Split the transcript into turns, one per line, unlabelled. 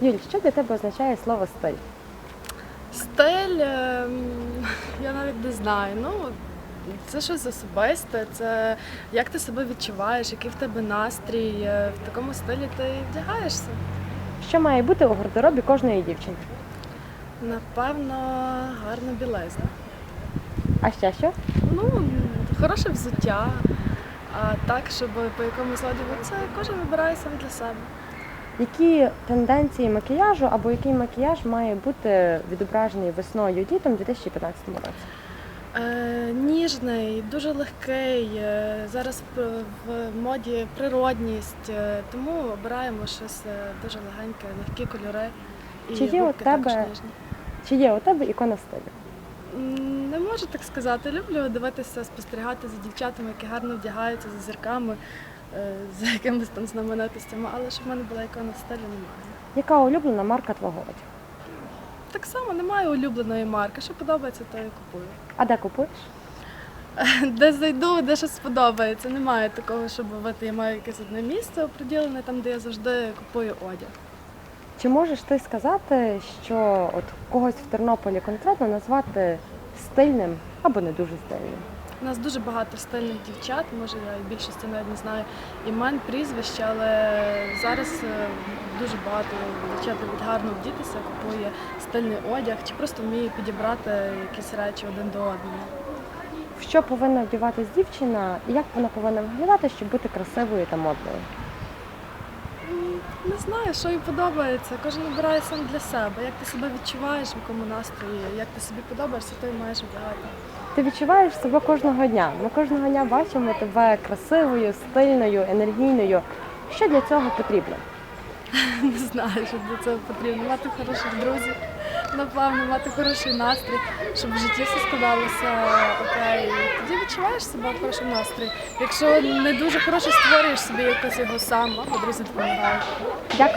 Юль, що для тебе означає слово стиль?
Стиль, ем, я навіть не знаю. Ну, це щось особисте, це як ти себе відчуваєш, який в тебе настрій. Е, В такому стилі ти вдягаєшся.
Що має бути у гардеробі кожної дівчинки?
Напевно, гарна білизна.
А ще що?
Ну, хороше взуття. А так, щоб по якомусь одягу, це кожен вибирає сам для себе.
Які тенденції макіяжу або який макіяж має бути відображений весною і літом у 2015 році?
Е, ніжний, дуже легкий. е, Зараз в, моді природність, е, тому обираємо щось дуже легеньке, легкі кольори. І
Чи є у тебе-
також ніжні.
Чи є у тебе ікона стилю?
Не можу так сказати. Люблю дивитися, спостерігати за дівчатами, які гарно вдягаються, за зірками, за якимись там знаменитостями, але щоб в мене була ікона стилю, немає.
Яка улюблена марка твого одягу?
Так само немає улюбленої марки. Що подобається, то і купую.
А де купуєш?
Де зайду, де щось сподобається. Немає такого, щоб от я маю якесь одне місце оприділене, там, де я завжди купую одяг.
Чи можеш ти сказати, що от когось в Тернополі конкретно назвати стильним або не дуже стильним?
У нас дуже багато стильних дівчат, може я і більшості навіть не знаю імен, прізвища, але зараз е, дуже багато дівчат любить гарно вдітися, купує стильний одяг чи просто вміє підібрати якісь речі один до одного.
Що повинна вдіватись дівчина і як вона повинна виглядати, щоб бути красивою та модною?
Не знаю, що їй подобається. Кожен обирає сам для себе. Як ти себе відчуваєш, в якому настрої, як ти собі подобаєшся, то й маєш обирати.
Ти відчуваєш себе кожного дня. Ми кожного дня бачимо тебе красивою, стильною, енергійною. Що для цього потрібно?
Не знаю, що для цього потрібно. Мати хороших друзів, напевно, мати хороший настрій, щоб в житті все складалося окей. Тоді відчуваєш себе в хорошому настрій. Якщо не дуже хороше створюєш собі якось його сам, або друзі допомагають.
Дякую.